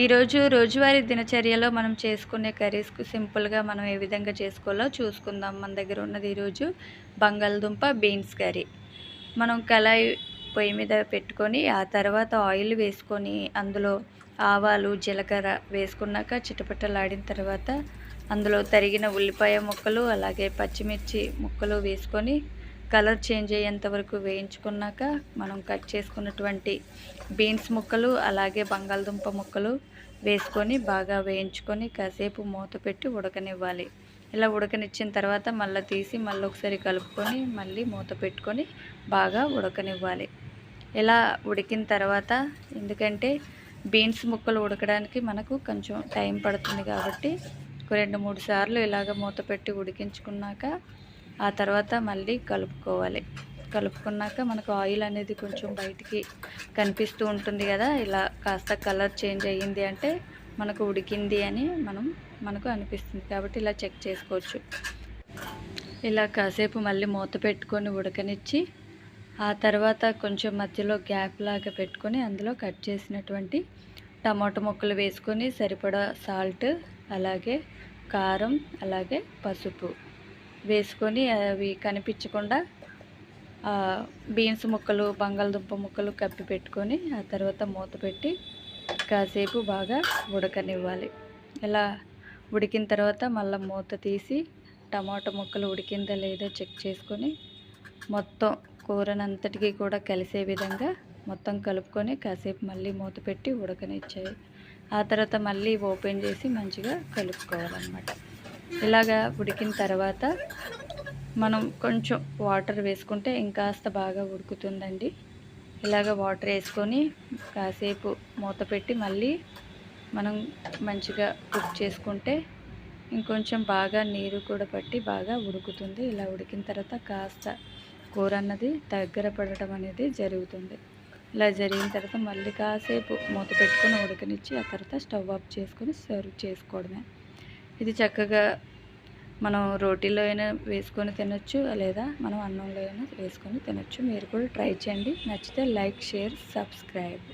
ఈరోజు రోజువారీ దినచర్యలో మనం చేసుకునే కర్రీస్కు సింపుల్గా మనం ఏ విధంగా చేసుకోవాలో చూసుకుందాం మన దగ్గర ఉన్నది ఈరోజు బంగాళదుంప బీన్స్ కర్రీ. మనం కళాయి పొయ్యి మీద పెట్టుకొని ఆ తర్వాత ఆయిల్ వేసుకొని అందులో ఆవాలు జీలకర్ర వేసుకున్నాక చిటపటలాడిన తర్వాత అందులో తరిగిన ఉల్లిపాయ ముక్కలు అలాగే పచ్చిమిర్చి ముక్కలు వేసుకొని కలర్ చేంజ్ అయ్యేంత వరకు వేయించుకున్నాక మనం కట్ చేసుకున్నటువంటి బీన్స్ ముక్కలు అలాగే బంగాళదుంప ముక్కలు వేసుకొని బాగా వేయించుకొని కాసేపు మూత పెట్టి ఉడకనివ్వాలి. ఇలా ఉడకనిచ్చిన తర్వాత మళ్ళీ తీసి మళ్ళీ ఒకసారి కలుపుకొని మళ్ళీ మూత పెట్టుకొని బాగా ఉడకనివ్వాలి. ఇలా ఉడికిన తర్వాత ఎందుకంటే బీన్స్ ముక్కలు ఉడకడానికి మనకు కొంచెం టైం పడుతుంది కాబట్టి రెండు మూడు సార్లు ఇలాగ మూత పెట్టి ఉడికించుకున్నాక ఆ తర్వాత మళ్ళీ కలుపుకోవాలి. కలుపుకున్నాక మనకు ఆయిల్ అనేది కొంచెం బయటికి కనిపిస్తూ ఉంటుంది కదా ఇలా కాస్త కలర్ చేంజ్ అయ్యింది అంటే మనకు ఉడికింది అని మనం మనకు అనిపిస్తుంది. కాబట్టి ఇలా చెక్ చేసుకోవచ్చు. ఇలా కాసేపు మళ్ళీ మూత పెట్టుకొని ఉడకనిచ్చి ఆ తర్వాత కొంచెం మధ్యలో గ్యాప్ లాగా పెట్టుకొని అందులో కట్ చేసినటువంటి టమాటో ముక్కలు వేసుకొని సరిపడా సాల్ట్ అలాగే కారం అలాగే పసుపు వేసుకొని అవి కనిపించకుండా బీన్స్ ముక్కలు బంగాళదుంప ముక్కలు కప్పి పెట్టుకొని ఆ తర్వాత మూత పెట్టి కాసేపు బాగా ఉడకనివ్వాలి. ఇలా ఉడికిన తర్వాత మళ్ళీ మూత తీసి టమాటా ముక్కలు ఉడికిందా లేదో చెక్ చేసుకొని మొత్తం కూరనంతటికీ కూడా కలిసే విధంగా మొత్తం కలుపుకొని కాసేపు మళ్ళీ మూత పెట్టి ఉడకనిచ్చాయి ఆ తర్వాత మళ్ళీ ఓపెన్ చేసి మంచిగా కలుపుకోవాలన్నమాట. ఇలాగా ఉడికిన తర్వాత మనం కొంచెం వాటర్ వేసుకుంటే ఇంకాస్త బాగా ఉడుకుతుందండి. ఇలాగ వాటర్ వేసుకొని కాసేపు మూత పెట్టి మళ్ళీ మనం మంచిగా కుక్ చేసుకుంటే ఇంకొంచెం బాగా నీరు కూడా పట్టి బాగా ఉడుకుతుంది. ఇలా ఉడికిన తర్వాత కాస్త కూర అన్నది దగ్గర పడటం అనేది జరుగుతుంది. ఇలా జరిగిన తర్వాత మళ్ళీ కాసేపు మూత పెట్టుకొని ఉడకనిచ్చి ఆ తర్వాత స్టవ్ ఆఫ్ చేసుకొని సర్వ్ చేసుకోవడమే. ఇది చక్కగా మనం రోటీలో అయినా వేసుకొని తినొచ్చు లేదా మనం అన్నంలో అయినా వేసుకొని తినొచ్చు. మీరు కూడా ట్రై చేయండి. నచ్చితే లైక్ షేర్ సబ్స్క్రైబ్.